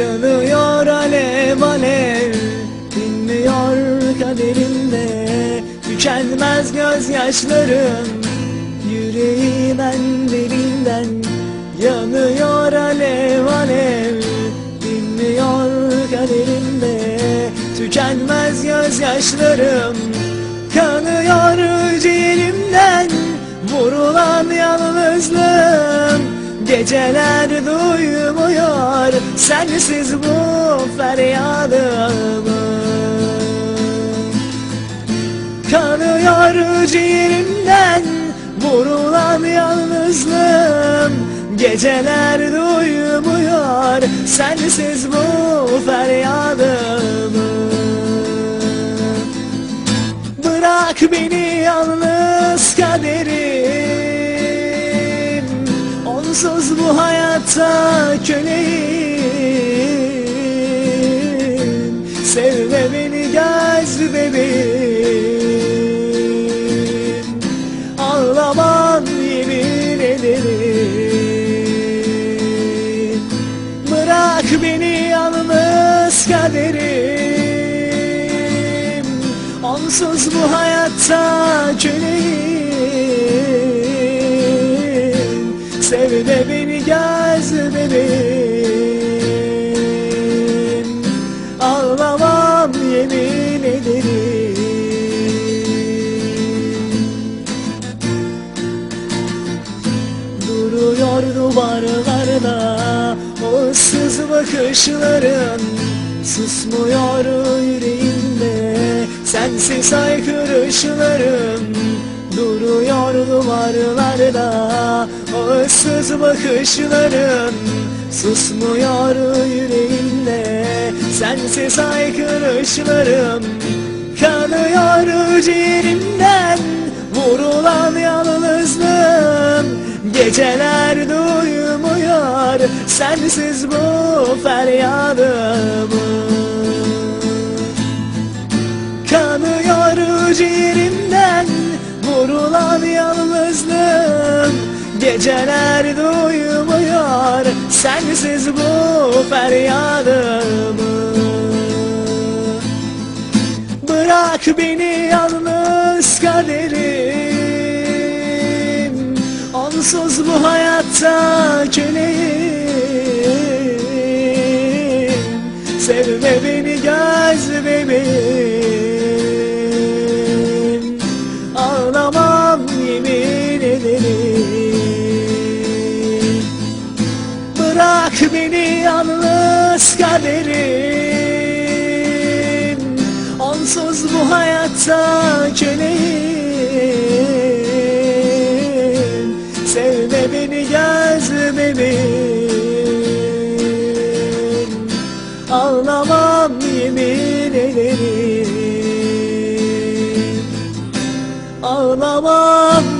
Yanıyor alev alev Dinmiyor kaderimde Tükenmez gözyaşlarım Yüreğimen derinden. Yanıyor alev alev Dinmiyor kaderimde Tükenmez gözyaşlarım Kanıyor ciğerimden. Vurulan yalnızlığım Geceler duymuyor Sensiz bu feryadımı. Kanıyor ciğerimden Vurulan yalnızlığım. Geceler duymuyor Sensiz bu feryadımı. Bırak beni Onsuz bu hayatta köleyim Sevme beni göz bebeğim. Ağlamam yemin ederim. Bırak beni yalnız kaderim. Onsuz bu hayatta köleyim Sevme beni göz bebeğim Ağlamam yemin ederim. Duruyor duvarlarda o ıssız bakışların. Susmuyor yüreğimde sensiz haykırışlarım Duruyor duvarlarda o ıssız bakışların. Susmuyor yüreğimde sensiz haykırışlarım Kanıyor ciğerimden vurulan yalnızlığım. Geceler duymuyor sensiz bu feryadımı vurulan yalnızlığım Geceler duymuyor. Sensiz bu feryadımı. Bırak beni yalnız kaderim. Onsuz bu hayatta köleyim beni yalnız kaderim Onsuz bu hayatta köleyim Sevme beni göz bebeğim Ağlamam yemin ederim. Ağlamam